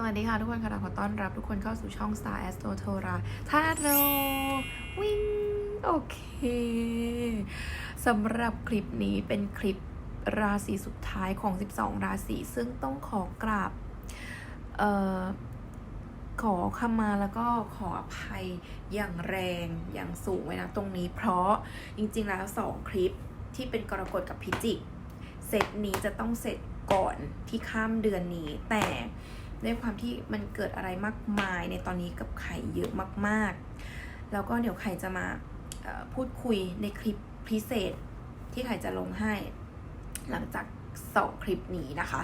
สวัสดีค่ะทุกคนค่ะขอต้อนรับทุกคนเข้าสู่ช่อง Star Astro t o r a ทาโรวิ่งโอเคสำหรับคลิปนี้เป็นคลิปราศีสุดท้ายของ 12 ราศีซึ่งต้องขอกราบเอ่อขอขมาแล้วก็ขออภัยอย่างแรงอย่างสูงไว้นะตรงนี้ เพราะจริงๆแล้ว 2 คลิปที่เป็นกรกฎกับพิจิกเสร็จนี้จะต้องเสร็จก่อนที่ข้ามเดือนนี้แต่ ด้วยความที่มันเกิดอะไรมากมายในตอนนี้กับไข่เยอะมาก ๆ แล้วก็เดี๋ยวไข่จะมาพูดคุยในคลิปพิเศษที่ไข่จะลงให้ หลังจากสองคลิปนี้นะคะ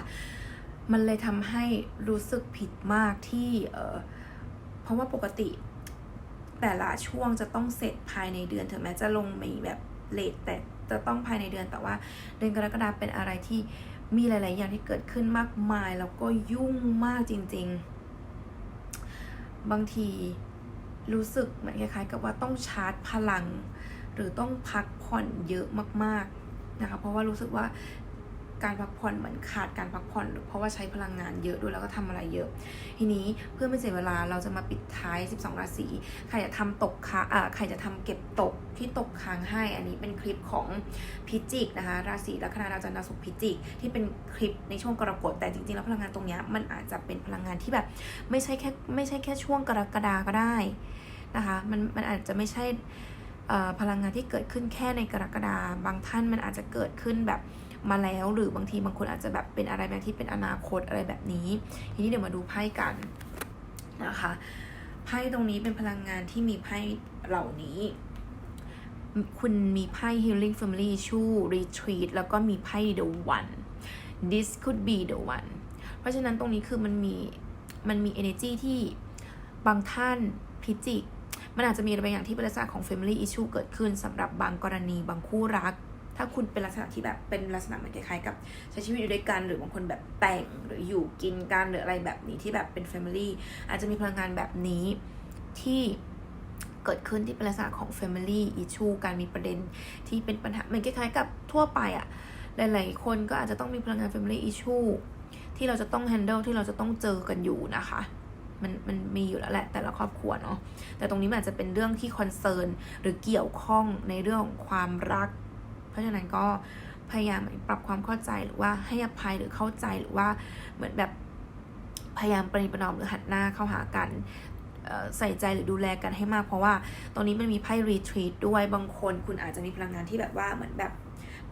มันเลยทำให้รู้สึกผิดมากที่เเพราะว่าปกติแต่ละช่วงจะต้องเสร็จภายในเดือนถึงแม้จะลงมีแบบเลทแต่จะต้องภายในเดือนแต่ว่าเดือนกรกฎาคมเป็นอะไรที่ มีหลาย ๆ อย่างที่เกิดขึ้นมากมาย แล้วก็ยุ่งมากจริง ๆ บางทีรู้สึกเหมือนคล้าย ๆ กับว่าต้องชาร์จพลัง หรือต้องพักผ่อนเยอะมาก ๆ นะคะ เพราะว่ารู้สึกว่า การพักผ่อนเหมือนขาดการพักผ่อน เพราะว่าใช้พลังงานเยอะด้วยแล้วก็ทำอะไรเยอะ ทีนี้เพื่อไม่เสียเวลาเราจะมาปิดท้าย 12 ราศีใครจะทำตกค้างอ่าใครจะทำเก็บตกที่ตกค้างให้ อันนี้เป็นคลิปของพิจิกนะคะ ราศีลัคนาดาวจันทร์ดาวศุกร์พิจิก ที่เป็นคลิปในช่วงกรกฎแต่จริงๆแล้วพลังงานตรงนี้มันอาจจะเป็นพลังงานที่แบบไม่ใช่แค่ไม่ใช่แค่ช่วงกรกฎาก็ได้นะคะมันมันอาจจะไม่ใช่พลังงานที่เกิดขึ้นแค่ในกรกฎาบางท่านมันอาจจะเกิดขึ้นแบบ มาแล้ว หรือบางทีบางคนอาจจะแบบเป็นอะไรแบบที่เป็นอนาคตอะไรแบบนี้ ทีนี้เดี๋ยวมาดูไพ่กันนะคะไพ่ตรงนี้เป็นพลังงานที่มีไพ่เหล่านี้ คุณมีไพ่ healing family issue retreat แล้วก็มีไพ่ the one this could be the one เพราะฉะนั้นตรงนี้คือมันมีมันมี energy ที่บางท่านพิจิก มันอาจจะมีอะไรบางอย่างที่เป็นลักษณะของ family issue เกิดขึ้นสำหรับบางกรณีบางคู่รัก ถ้าคุณเป็นลักษณะที่แบบเป็นลักษณะเหมือนคล้ายๆกับใช้ชีวิตอยู่ด้วยกันหรือบางคนแบบแต่งหรืออยู่กินกันหรืออะไรแบบนี้ที่แบบเป็น family อาจจะมีพลังงานแบบนี้ที่เกิดขึ้นที่เป็นลักษณะของ family issue การมีประเด็นที่เป็นปัญหาเหมือนคล้ายๆกับทั่วไปอะหลายๆคนก็อาจจะต้องมีพลังงาน family issue ที่เราจะต้อง handle ที่เราจะต้องเจอกันอยู่นะคะมันมันมีอยู่แล้วแหละแต่ละครอบครัวเนาะแต่ตรงนี้มันอาจจะเป็นเรื่องที่คอนเซิร์นหรือเกี่ยวข้องในเรื่องของความรัก เพราะฉะนั้นก็พยายามปรับความเข้าใจหรือว่าให้อภัยหรือเข้าใจหรือว่าเหมือนแบบพยายามประนีประนอมหรือหันหน้าเข้าหากันใส่ใจหรือดูแลกันให้มาก เพราะว่าตรงนี้มันมีไพ่รีทรีตด้วยบางคนคุณอาจจะมีพลังงานที่แบบว่าเหมือนแบบ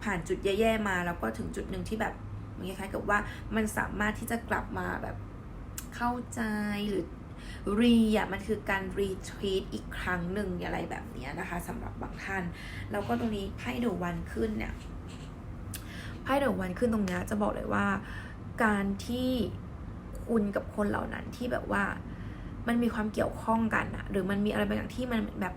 ผ่านจุดแย่ๆมาแล้วก็ถึงจุดหนึ่งที่แบบมันคล้ายๆกับว่ามันสามารถที่จะกลับมาแบบเข้าใจหรือ รีอะมันคือการรีทรีตอีกครั้งหนึ่งอะไรแบบเนี้ยนะคะสำหรับบางท่าน แล้วก็ตรงนี้ไพ่เดอะวันขึ้นเนี่ยไพ่เดอะวันขึ้นตรงเนี้ยจะบอกเลยว่า การที่คุณกับคนเหล่านั้นที่แบบว่ามันมีความเกี่ยวข้องกันอะหรือมันมีอะไรบางอย่างที่มันแบบ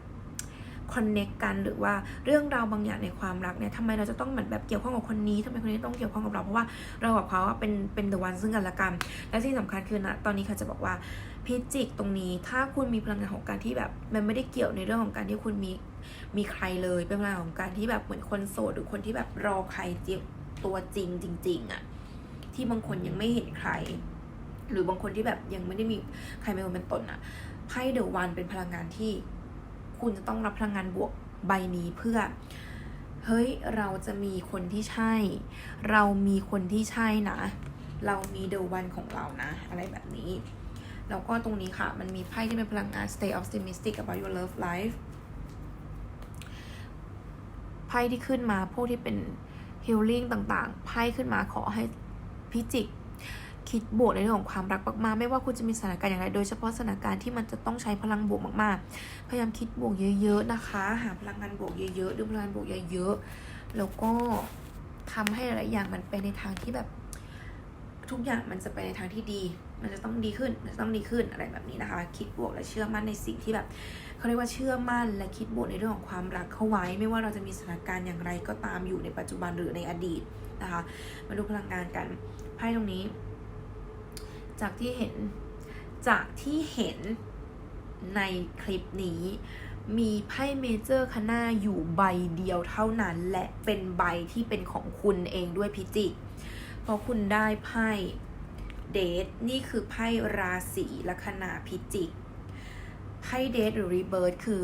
คอนเน็กกันหรือว่าเรื่องราวบางอย่างในความรักเนี่ยทำไมเราจะต้องเหมือนแบบเกี่ยวข้องกับคนนี้ทำไมคนนี้ต้องเกี่ยวข้องกับเราเพราะว่าเรากับเขาอะเป็นเป็นเดอะวันซึ่งกันและกัน และที่สำคัญคือนะตอนนี้ค่ะจะบอกว่าพิจิกตรงนี้ถ้าคุณมีพลังงานของการที่แบบมันไม่ได้เกี่ยวในเรื่องของการที่คุณมีมีใครเลยเป็นพลังงของการที่แบบเหมือนคนโสดหรือคนที่แบบรอใครจริงตัวจริงจริง ๆอะที่บางคนยังไม่เห็นใคร หรือบางคนที่แบบยังไม่ได้มีใครเป็นคนเป็นตนอะไพ่เดอะวันเป็นพลังงานที่ คุณจะต้องรับพลังงานบวกใบนี้เพื่อ เฮ้ยเราจะมีคนที่ใช่ เรามีคนที่ใช่นะ เรามีเดอะวันของเรานะ อะไรแบบนี้ แล้วก็ตรงนี้ค่ะมันมีไพ่ที่เป็นพลังงาน stay optimistic about your love life ไพ่ที่ขึ้นมาพวกที่เป็น healing ต่างๆ ไพ่ขึ้นมาขอให้พิจิก คิดบวกในเรื่องของความรักมากๆ ไม่ว่าคุณจะมีสถานการณ์อย่างไร โดยเฉพาะสถานการณ์ที่มันจะต้องใช้พลังบวกมากๆ พยายามคิดบวกเยอะ ๆ นะคะ หาพลังงานบวกเยอะๆ ดูพลังงานบวกเยอะๆ แล้วก็ทำให้หลายอย่างมันไปในทางที่แบบ ทุกอย่างมันจะไปในทางที่ดี มันจะต้องดีขึ้น มันจะต้องดีขึ้นอะไรแบบนี้นะคะ คิดบวกและเชื่อมั่นในสิ่งที่แบบเขาเรียกว่าเชื่อมั่นและคิดบวกในเรื่องของความรักเข้าไว้ ไม่ว่าเราจะมีสถานการณ์อย่างไรก็ตามอยู่ในปัจจุบันหรือในอดีตนะคะ มาดูพลังงานกันไพ่ตรงนี้ จากที่เห็น จากที่เห็นในคลิปนี้ มีไพ่เมเจอร์คาน่าอยู่ใบเดียวเท่านั้น และเป็นใบที่เป็นของคุณเองด้วยพิจิกเพราะคุณได้ไพ่เดทนี่คือไพ่ราศีลัคนาพิจิกไพ่เดทหรือรีเบิร์คือ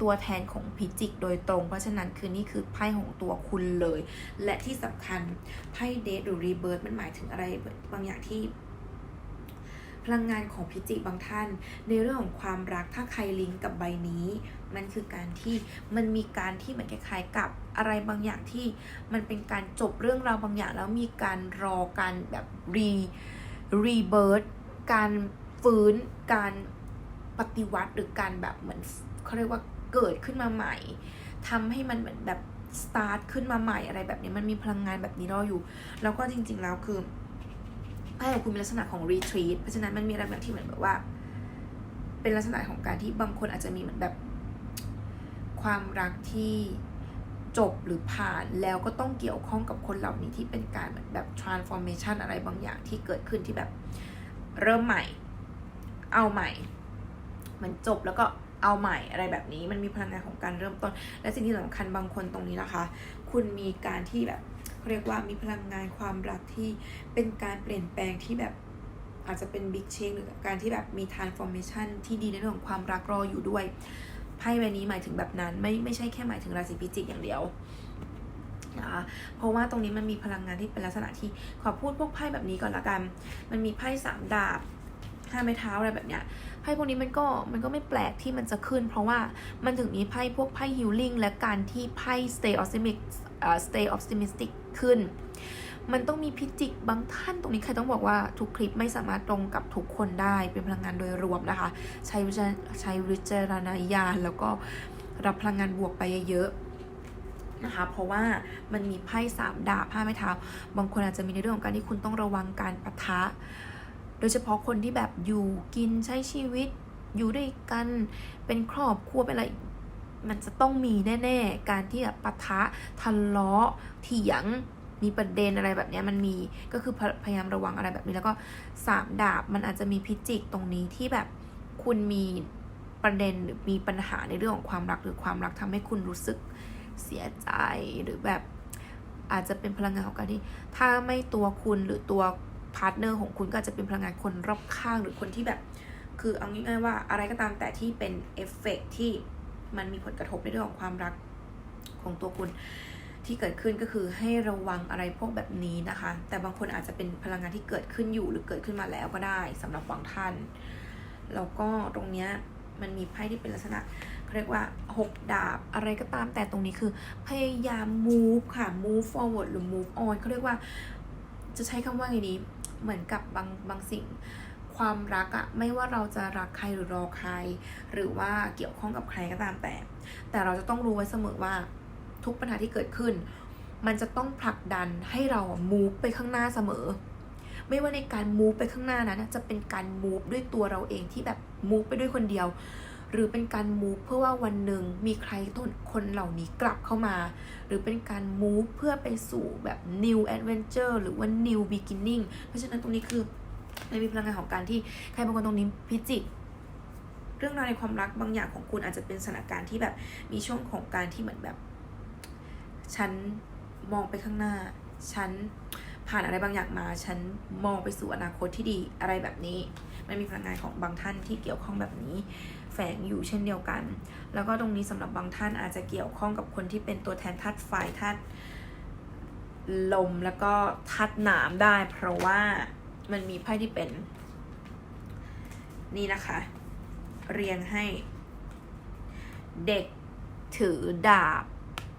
ตัวแทนของพิจิกโดยตรง เพราะฉะนั้นคือนี่คือไพ่ของตัวคุณเลย และที่สำคัญไพ่เดทหรือรีเบิร์มันหมายถึงอะไรบางอย่างที่ พลังงานของพิจิบางท่าน ในเรื่องของความรักถ้าใครลิงก์กับใบนี้ มันคือการที่มันมีการที่เหมือนคล้ายๆกับอะไรบางอย่างที่มันเป็นการจบเรื่องราวบางอย่างแล้วมีการรอการแบบรีรีเบิร์ตการฟื้นการปฏิวัติหรือการแบบเหมือนเขาเรียกว่าเกิดขึ้นมาใหม่ทำให้มันเหมือนแบบสตาร์ทขึ้นมาใหม่อะไรแบบนี้มันมีพลังงานแบบนี้รออยู่ แล้วก็จริงๆแล้วคือ ไพ่ของคุณมีลักษณะของรีทรีตเพราะฉะนั้นมันมีอะไรแบบที่เหมือนแบบว่า เป็นลักษณะของการที่บางคนอาจจะมีเหมือนแบบ ความรักที่จบหรือผ่านแล้วก็ต้องเกี่ยวข้องกับคนเหล่านี้ที่เป็นการเหมือนแบบ transformation อะไรบางอย่างที่เกิดขึ้นที่แบบเริ่มใหม่ เอาใหม่เหมือนจบแล้วก็เอาใหม่อะไรแบบนี้ มันมีพลังงานของการเริ่มต้น และสิ่งที่สำคัญบางคนตรงนี้นะคะ คุณมีการที่แบบ เขาเรียกว่ามีพลังงานความรักที่เป็นการเปลี่ยนแปลงที่แบบอาจจะเป็นบิ๊กเชงหรือการที่แบบมี transformation ที่ดีในเรื่องของความรักรออยู่ด้วยไพ่ใบนี้หมายถึงแบบนั้นไม่ไม่ใช่แค่หมายถึงราศีพิจิกอย่างเดียวนะคะเพราะว่าตรงนี้มันมีพลังงานที่เป็นลักษณะที่ขอพูดพวกไพ่แบบนี้ก่อนละกัน มันมีไพ่สามดาบ ห้าไม้เท้าอะไรแบบเนี้ยไพ่พวกนี้มันก็มันก็ไม่แปลกที่มันจะขึ้น เพราะว่ามันถึงมีไพ่พวกไพ่ฮิลลิ่งและการที่ไพ่ stay optimistic stay optimistic ขึ้น มันต้องมีพิจิกบางท่านตรงนี้ใครต้องบอกว่าทุกคลิปไม่สามารถตรงกับทุกคนได้เป็นพลังงานโดยรวมนะคะ ใช้วิจารใช้วิจารณญาณแล้วก็รับพลังงานบวกไปเยอะนะคะเพราะว่ามันมีไพ่สามดาบผ้าไม้เท้า บางคนอาจจะมีในเรื่องของการที่คุณต้องระวังการปะทะ โดยเฉพาะคนที่แบบอยู่กินใช้ชีวิต อยู่ด้วยกันเป็นครอบครัวเป็นอะไรมันจะต้องมีแน่ ๆ การที่แบบปะทะทะเลาะเถียงมีประเด็นอะไรแบบนี้มันมีก็คือพยพยายามระวังอะไรแบบนี้แล้วก็สามดาบมันอาจจะมีพิจิกตรงนี้ที่แบบคุณมีประเด็นหรือมีปัญหาในเรื่องของความรักหรือความรักทำให้คุณรู้สึกเสียใจหรือแบบอาจจะเป็นพลังงานของการที่ถ้าไม่ตัวคุณหรือตัว พาร์ทเนอร์ของคุณก็จะเป็นพลังงานคนรอบข้างหรือคนที่แบบ คือเอาง่ายๆว่าอะไรก็ตามแต่ที่เป็นเอฟเฟกต์ที่มันมีผลกระทบในเรื่องของความรักของตัวคุณที่เกิดขึ้นก็คือให้ระวังอะไรพวกแบบนี้นะคะ แต่บางคนอาจจะเป็นพลังงานที่เกิดขึ้นอยู่หรือเกิดขึ้นมาแล้วก็ได้สำหรับบางท่านแล้วก็ตรงเนี้ยมันมีไพ่ที่เป็นลักษณะเขาเรียกว่าหกดาบอะไรก็ตามแต่ตรงนี้คือ พยายาม move ค่ะ move forward หรือ move on เขาเรียกว่า จะใช้คำว่าไงดี เหมือนกับบางบางสิ่ง ความรักอะไม่ว่าเราจะรักใครหรือรอใคร หรือว่าเกี่ยวข้องกับใครก็ตามแต่ แต่เราจะต้องรู้ไว้เสมอว่าทุกปัญหาที่เกิดขึ้น มันจะต้องผลักดันให้เราอะ move ไปข้างหน้าเสมอ ไม่ว่าในการ move ไปข้างหน้านั้นจะเป็นการ move ด้วยตัวเราเองที่แบบ move ไปด้วยคนเดียว หรือเป็นการ move เพื่อว่าวันหนึ่งมีใครต้นคนเหล่านี้กลับเข้ามา หรือเป็นการ move เพื่อไปสู่แบบ new adventure หรือว่า new beginning เพราะฉะนั้นตรงนี้คือมันมีพลังงานของการที่ใครบางคนตรงนี้พิจิกเรื่องราวในความรักบางอย่างของคุณอาจจะเป็นสถานการณ์ที่แบบมีช่วงของการที่เหมือนแบบ ฉันมองไปข้างหน้า ฉันผ่านอะไรบางอย่างมา ฉันมองไปสู่อนาคตที่ดีอะไรแบบนี้ มันมีพลังงานของบางท่านที่เกี่ยวข้องแบบนี้ แฝงอยู่เช่นเดียวกัน แล้วก็ตรงนี้สำหรับบางท่านอาจจะเกี่ยวข้องกับคนที่เป็นตัวแทนธาตุไฟธาตุลมแล้วก็ธาตุหนามได้ เพราะว่ามันมีไพ่ที่เป็น นี่นะคะ เรียงให้ เด็กถือดาบ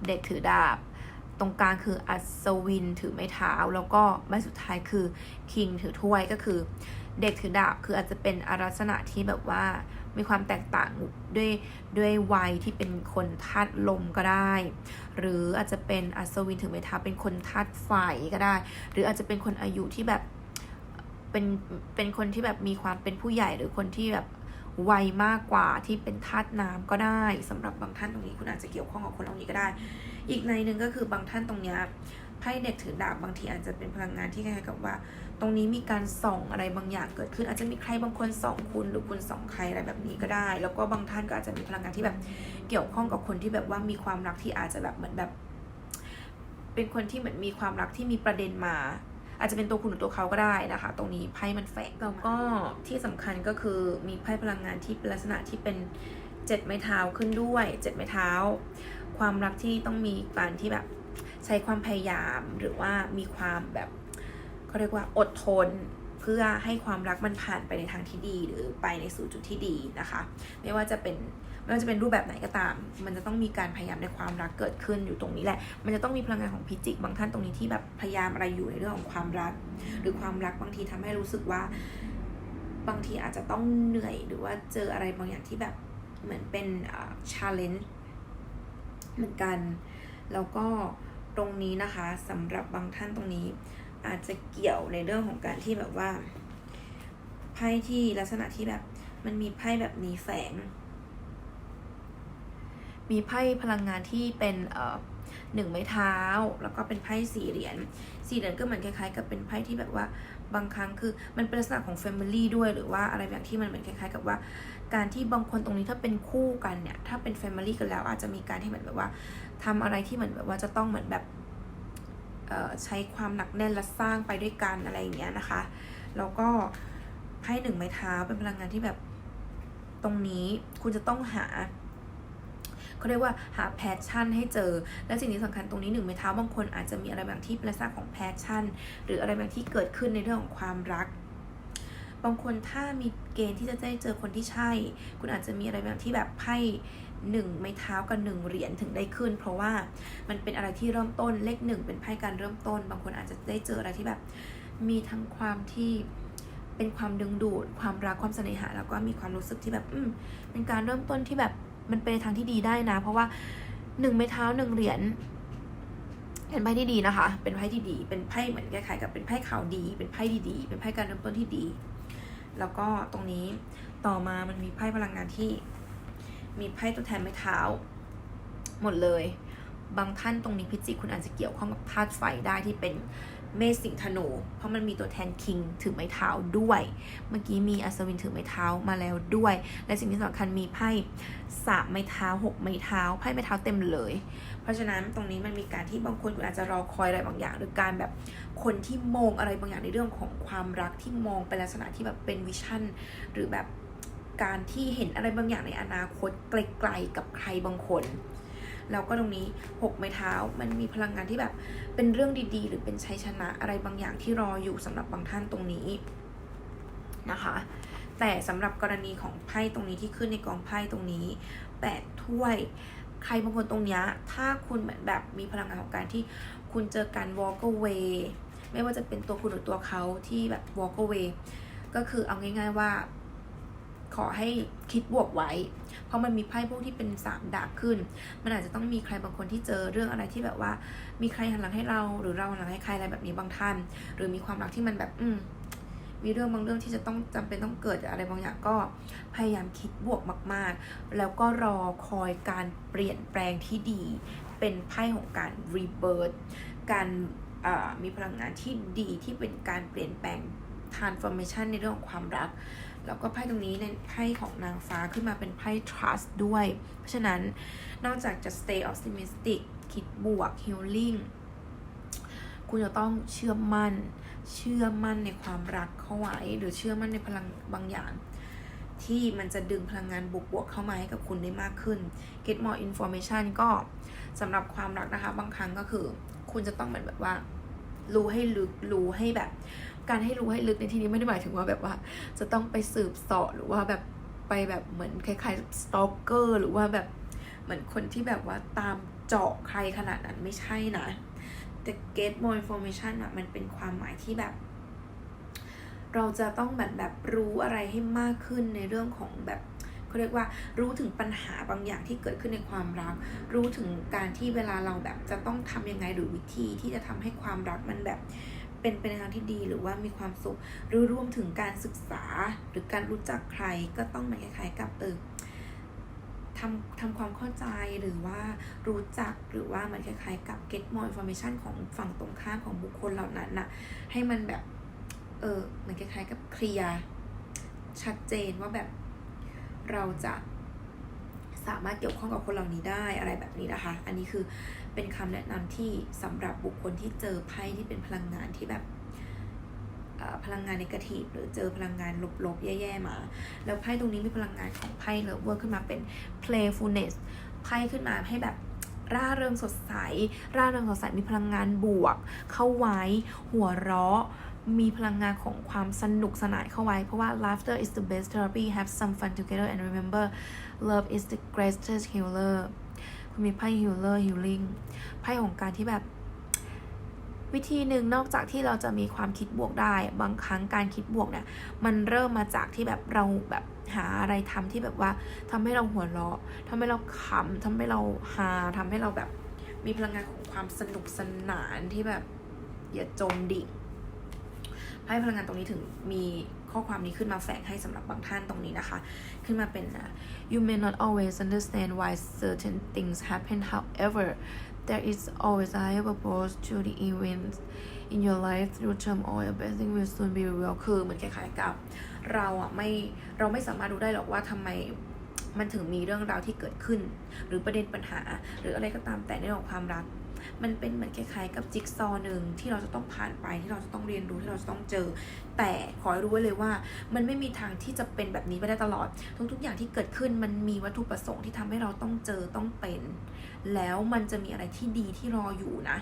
เด็กถือดาบ ตรงกลางคืออัศวินถือไม้เท้า แล้วก็ใบสุดท้ายคือคิงถือถ้วยก็คือ เด็กถือดาบคืออาจจะเป็นอารักษณะที่แบบว่ามีความแตกต่างด้วยด้วยวัยที่เป็นคนธาตุลมก็ได้ หรืออาจจะเป็นอัศวินถือไม้เท้าเป็นคนธาตุไฟก็ได้ หรืออาจจะเป็นคนอายุที่แบบเป็นเป็นคนที่แบบมีความเป็นผู้ใหญ่หรือคนที่แบบวัยมากกว่าที่เป็นธาตุน้ำก็ได้สำหรับบางท่านตรงนี้คุณอาจจะเกี่ยวข้องกับคนเหล่านี้ก็ได้ อีกในหนึ่งก็คือบางท่านตรงเนี้ยไพ่เด็กถือดาบบางทีอาจจะเป็นพลังงานที่คล้ายๆกับว่า ตรงนี้มีการส่องอะไรบางอย่างเกิดขึ้น อาจจะมีใครบางคนส่องคุณหรือคุณส่องใครอะไรแบบนี้ก็ได้ แล้วก็บางท่านก็อาจจะมีพลังงานที่แบบเกี่ยวข้องกับคนที่แบบว่ามีความรักที่อาจจะแบบเหมือนแบบ เป็นคนที่เหมือนมีความรักที่มีประเด็นมา อาจจะเป็นตัวคุณหรือตัวเขาก็ได้นะคะ ตรงนี้ไพ่มันแฝงแล้วก็ที่สำคัญก็คือมีไพ่พลังงานที่ลักษณะที่เป็นเจ็ดไม้เท้าขึ้นด้วยเจ็ดไม้เท้า ความรักที่ต้องมีการที่แบบใช้ความพยายามหรือว่ามีความแบบ เขาเรียกว่าอดทนเพื่อให้ความรักมันผ่านไปในทางที่ดี หรือไปในสู่จุดที่ดีนะคะ ไม่ว่าจะเป็นไม่ว่าจะเป็นรูปแบบไหนก็ตาม มันจะต้องมีการพยายามในความรักเกิดขึ้นอยู่ตรงนี้แหละ มันจะต้องมีพลังงานของพิจิกบางท่านตรงนี้ที่แบบพยายามอะไรอยู่ในเรื่องของความรัก หรือความรักบางทีทำให้รู้สึกว่า บางทีอาจจะต้องเหนื่อยหรือว่าเจออะไรบางอย่างที่แบบเหมือนเป็นชาเลนจ์เหมือนกัน แล้วก็ตรงนี้นะคะสำหรับบางท่านตรงนี้ อาจจะเกี่ยวในเรื่องของการที่แบบว่าไพ่ที่ลักษณะที่แบบมันมีไพ่แบบนี้แฝง มีไพ่พลังงานที่เป็นเอ่อหนึ่งไม้เท้า แล้วก็เป็นไพ่สี่เหรียญสี่เหรียญก็เหมือนคล้ายๆ กับเป็นไพ่ที่แบบว่าบางครั้งคือมันเป็นลักษณะของ Family ด้วยหรือว่าอะไรแบบที่มันเหมือนคล้ายๆ กับว่า การที่บางคนตรงนี้ถ้าเป็นคู่กันเนี่ย ถ้าเป็น Family กันแล้วอาจจะมีการที่เหมือนแบบว่าทำอะไรที่เหมือนแบบว่าจะต้องเหมือนแบบ ใช้ความหนักแน่นและสร้างไปด้วยกันอะไรอย่างเงี้ยนะคะ แล้วก็ไพ่หนึ่งไม้เท้าเป็นพลังงานที่แบบตรงนี้คุณจะต้องหาเขาเรียกว่าหาแพชชั่นให้เจอ และสิ่งที่สำคัญตรงนี้หนึ่งไม้เท้าบางคนอาจจะมีอะไรบางที่เป็นลักษณะของแพชชั่น หรืออะไรบางที่เกิดขึ้นในเรื่องของความรัก บางคนถ้ามีเกณฑ์ที่จะได้เจอคนที่ใช่ คุณอาจจะมีอะไรบางที่แบบไพ่ หนึ่งไม้เท้ากับหนึ่งเหรียญถึงได้ขึ้น เพราะว่ามันเป็นอะไรที่เริ่มต้นเลขหนึ่งเป็นไพ่การเริ่มต้น บางคนอาจจะได้เจออะไรที่แบบ มีทั้งความที่เป็นความดึงดูด ความรักความเสน่หา แล้วก็มีความรู้สึกที่แบบอืมเป็นการเริ่มต้นที่แบบมันเป็นทางที่ดีได้นะ เพราะว่าหนึ่งไม้เท้าหนึ่งเหรียญเป็นไพ่ที่ดีนะคะ เป็นไพ่ที่ดี เป็นไพ่เหมือนคล้ายๆกับเป็นไพ่ข่าวดี เป็นไพ่ดีๆ เป็นไพ่การเริ่มต้นที่ดี แล้วก็ตรงนี้ต่อมามันมีไพ่พลังงานที่ มีไพ่ตัวแทนไม้เท้า หมดเลย บางท่านตรงนี้พิจิกคุณอาจจะเกี่ยวข้องกับธาตุไฟได้ที่เป็นเมษสิงธนู เพราะมันมีตัวแทนคิงถือไม้เท้าด้วย เมื่อกี้มีอัศวินถือไม้เท้ามาแล้วด้วย และสิ่งที่สำคัญมีไพ่สามไม้เท้าหกไม้เท้าไพ่ไม้เท้าเต็มเลย เพราะฉะนั้นตรงนี้มันมีการที่บางคนคุณอาจจะรอคอยอะไรบางอย่าง หรือการแบบคนที่มองอะไรบางอย่างในเรื่องของความรักที่มองเป็นลักษณะที่แบบเป็นวิชั่น หรือแบบ การที่เห็นอะไรบางอย่างในอนาคตไกลๆกับใครบางคนแล้วก็ตรงนี้หกไม้เท้ามันมีพลังงานที่แบบเป็นเรื่องดีๆ หรือเป็นชัยชนะอะไรบางอย่างที่รออยู่สำหรับบางท่านตรงนี้นะคะ แต่สำหรับกรณีของไพ่ตรงนี้ที่ขึ้นในกองไพ่ตรงนี้แปดถ้วยใครบางคนตรงนี้ถ้าคุณเหมือนแบบมีพลังงานของการที่คุณเจอการ walk away ไม่ว่าจะเป็นตัวคุณหรือตัวเขาที่แบบ walk away ก็คือเอาง่าย ๆว่า ขอให้คิดบวกไว้ เพราะมันมีไพ่พวกที่เป็นสามดาบขึ้น มันอาจจะต้องมีใครบางคนที่เจอเรื่องอะไรที่แบบว่า มีใครหันหลังให้เรา หรือเราหันหลังให้ใครอะไรแบบนี้บางท่าน หรือมีความรักที่มันแบบ อืมมีเรื่องบางเรื่องที่จะต้องจำเป็นต้องเกิดอะไรบางอย่างก็พยายามคิดบวกมาก ๆ แล้วก็รอคอยการเปลี่ยนแปลงที่ดี เป็นไพ่ของการรีเบิร์ตการมีพลังงานที่ดีที่เป็นการเปลี่ยนแปลง transformation ในเรื่องของความรัก แล้วก็ไพ่ตรงนี้ในไพ่ของนางฟ้าขึ้นมาเป็นไพ่ trust ด้วย เพราะฉะนั้นนอกจากจะ stay optimistic คิดบวก healing คุณจะต้องเชื่อมั่น เชื่อมั่นในความรักเข้าไว้ หรือเชื่อมั่นในพลังบางอย่าง ที่มันจะดึงพลังงานบวกๆเข้ามาให้กับคุณได้มากขึ้น get more information ก็สำหรับความรักนะคะ บางครั้งก็คือ คุณจะต้องเหมือนแบบว่า รู้ให้ลึก รู้ให้แบบ การให้รู้ให้ลึกในที่นี้ไม่ได้หมายถึงว่าแบบว่า จะต้องไปสืบเสาะหรือว่าแบบไปแบบเหมือนคล้ายๆสตอกเกอร์หรือว่าแบบเหมือนคนที่แบบว่าตามเจาะใครขนาดนั้นไม่ใช่นะแต่ get more information อะมันเป็นความหมายที่แบบ เราจะต้องแบบแบบรู้อะไรให้มากขึ้นในเรื่องของแบบเขาเรียกว่ารู้ถึงปัญหาบางอย่างที่เกิดขึ้นในความรัก รู้ถึงการที่เวลาเราแบบจะต้องทำยังไงหรือวิธีที่จะทำให้ความรักมันแบบ เป็นไปในทางที่ดีหรือว่ามีความสุข หรือรวมถึงการศึกษาหรือการรู้จักใครก็ต้องเหมือนคล้ายๆกับเออทำทำความเข้าใจหรือว่ารู้จักหรือว่ามือนคล้ายๆกับ get more information ของฝั่งตรงข้ามของบุคคลเหล่านั้นนะให้มันแบบเออเหมือนคล้ายๆกับเคลียร์ชัดเจนว่าแบบเราจะ สามารถเกี่ยวข้องกับคนเหล่านี้ได้อะไรแบบนี้นะคะ อันนี้คือเป็นคำแนะนำที่สำหรับบุคคลที่เจอไพ่ที่เป็นพลังงานที่แบบอ่อพลังงานในกาทีฟหรือเจอพลังงานลบๆ แย่ๆมา แล้วไพ่ตรงนี้มีพลังงานของไพ่เลเวอร์ขึ้นมาเป็น playfulness ไพ่ขึ้นมาให้แบบร่าเริงสดใส ร่าเริงสดใสมีพลังงานบวก เข้าไว้ หัวเราะ มีพลังงานของความสนุกสนานเข้าไว้ เพราะว่า laughter is the best therapy have some fun together and remember love is the greatest healer คุณมีไพ่ healer healing ไพ่ของการที่แบบ วิธีหนึ่งนอกจากที่เราจะมีความคิดบวกได้ บางครั้งการคิดบวกเนี่ย มันเริ่มมาจากที่แบบเราแบบหาอะไรทำที่แบบว่าทำให้เราหัวเราะทำให้เราขำทำให้เราฮาทำให้เราแบบมีพลังงานของความสนุกสนานที่แบบอย่าจมดิ่ง ไพ่พลังงานตรงนี้ถึงมีข้อความนี้ขึ้นมาแฝงให้สำหรับบางท่านตรงนี้นะคะ ขึ้นมาเป็น you may not always understand why certain things happen however there is always a higher purpose to the events in your life through turmoil everything will soon be revealed คือเหมือนคล้ายๆกับ เราอะไม่เราไม่สามารถรู้ได้หรอกว่าทำไมมันถึงมีเรื่องราวที่เกิดขึ้น หรือประเด็นปัญหา หรืออะไรก็ตามแต่ในเรื่องของความรัก มันเป็นเหมือนคล้ายๆกับจิ๊กซอว์หนึ่งที่เราจะต้องผ่านไปที่เราจะต้องเรียนรู้ที่เราจะต้องเจอ แต่ขอให้รู้ไว้เลยว่า มันไม่มีทางที่จะเป็นแบบนี้ไปได้ตลอด ทุกๆอย่างที่เกิดขึ้นมันมีวัตถุประสงค์ที่ทำให้เราต้องเจอต้องเป็น แล้วมันจะมีอะไรที่ดีที่รออยู่นะ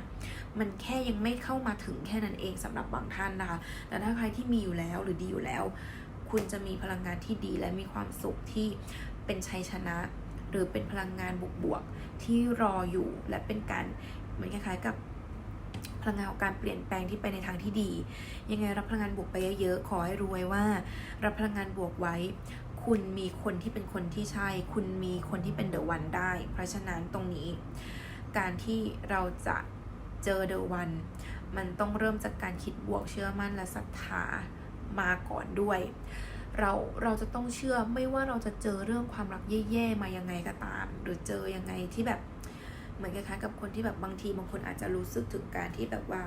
มันแค่ยังไม่เข้ามาถึงแค่นั้นเองสำหรับบางท่านนะคะ แต่ถ้าใครที่มีอยู่แล้วหรือดีอยู่แล้ว คุณจะมีพลังงานที่ดีและมีความสุขที่เป็นชัยชนะหรือเป็นพลังงานบวกๆที่รออยู่และเป็นการ เหมือนคล้ายๆกับพลังงานของการเปลี่ยนแปลงที่ไปในทางที่ดี ยังไงรับพลังงานบวกไปเยอะๆ ขอให้รู้ไว้ว่า รับพลังงานบวกไว้ คุณมีคนที่เป็นคนที่ใช่ คุณมีคนที่เป็นเดอะวันได้ เพราะฉะนั้นตรงนี้ การที่เราจะเจอเดอะวันมันต้องเริ่มจากการคิดบวกเชื่อมั่นและศรัทธามาก่อนด้วย เราเราจะต้องเชื่อไม่ว่าเราจะเจอเรื่องความรักแย่ๆมายังไงก็ตาม หรือเจอยังไงที่แบบ เหมือนคล้ายๆกับคนที่แบบบางทีบางคนอาจจะรู้สึกถึงการที่แบบว่า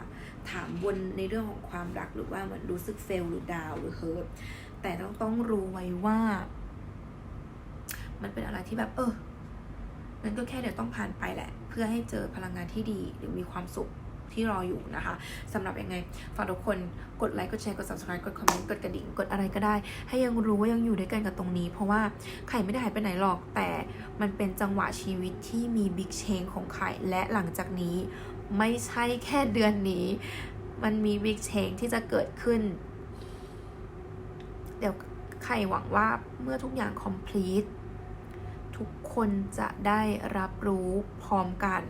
ถามวนในเรื่องของความรักหรือว่าเหมือนรู้สึกเฟลหรือดาวหรือเฮิร์ตแต่ต้องต้องรู้ไว้ว่า มันเป็นอะไรที่แบบเออนั่นก็แค่เดี๋ยวต้องผ่านไปแหละ เพื่อให้เจอพลังงานที่ดีหรือมีความสุข ที่รออยู่นะคะสำหรับยังไงฝากทุกคนกดไลค์กดแชร์กด subscribe กดคอมเมนต์กดกระดิ่งกดอะไรก็ได้ ให้ยังรู้ว่ายังอยู่ด้วยกันกับตรงนี้ เพราะว่าไข่ไม่ได้หายไปไหนหรอก แต่มันเป็นจังหวะชีวิตที่มีบิ๊กเชงของไข่และหลังจากนี้ ไม่ใช่แค่เดือนนี้ มันมีบิ๊กเชงที่จะเกิดขึ้น เดี๋ยวไข่หวังว่าเมื่อทุกอย่าง complete ทุกคนจะได้รับรู้พร้อมกัน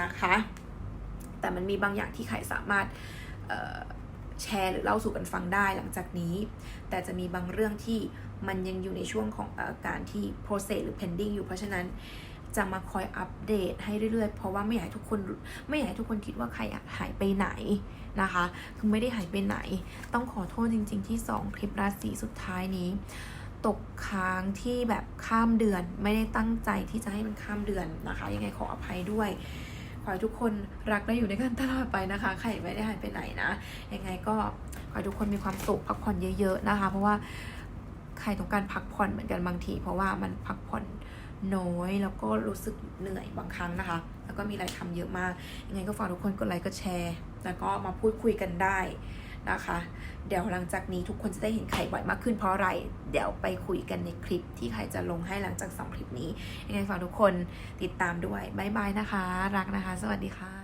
นะคะ แต่มันมีบางอย่างที่ไข่สามารถแชร์หรือเล่าสู่กันฟังได้หลังจากนี้ แต่จะมีบางเรื่องที่มันยังอยู่ในช่วงของออการที่ process หรือ pending อยู่เพราะฉะนั้นจะมาคอยอัปเดตให้เรื่อยๆ เพราะว่าไม่อยากทุกคนไม่อยากให้ทุกคนคิดว่าใครหายไปไหนนะคะ คือไม่ได้หายไปไหน ต้องขอโทษจริง ๆ ที่ 2 คลิปราศีสุดท้ายนี้ ตกค้างที่แบบข้ามเดือน ไม่ได้ตั้งใจที่จะให้มันข้ามเดือนนะคะ ยังไงขออภัยด้วย ขอให้ทุกคนรักและอยู่ในกันตลอดไปนะคะใครไม่ได้หายไปไหนนะ ยังไงก็ขอให้ทุกคนมีความสุขพักผ่อนเยอะๆนะคะ เพราะว่าใครต้องการพักผ่อนเหมือนกันบางที เพราะว่ามันพักผ่อนน้อยแล้วก็รู้สึกเหนื่อยบางครั้งนะคะ แล้วก็มีอะไรทำเยอะมาก ยังไงก็ฝากทุกคนกดไลค์กดแชร์ แล้วก็มาพูดคุยกันได้ นะคะ เดี๋ยวหลังจากนี้ทุกคนจะได้เห็นไข่บ่อยมากขึ้นเพราะอะไร เดี๋ยวไปคุยกันในคลิปที่ไข่จะลงให้หลังจากสองคลิปนี้ยังไงฝากทุกคนติดตามด้วย บ๊ายบายนะคะ รักนะคะ สวัสดีค่ะ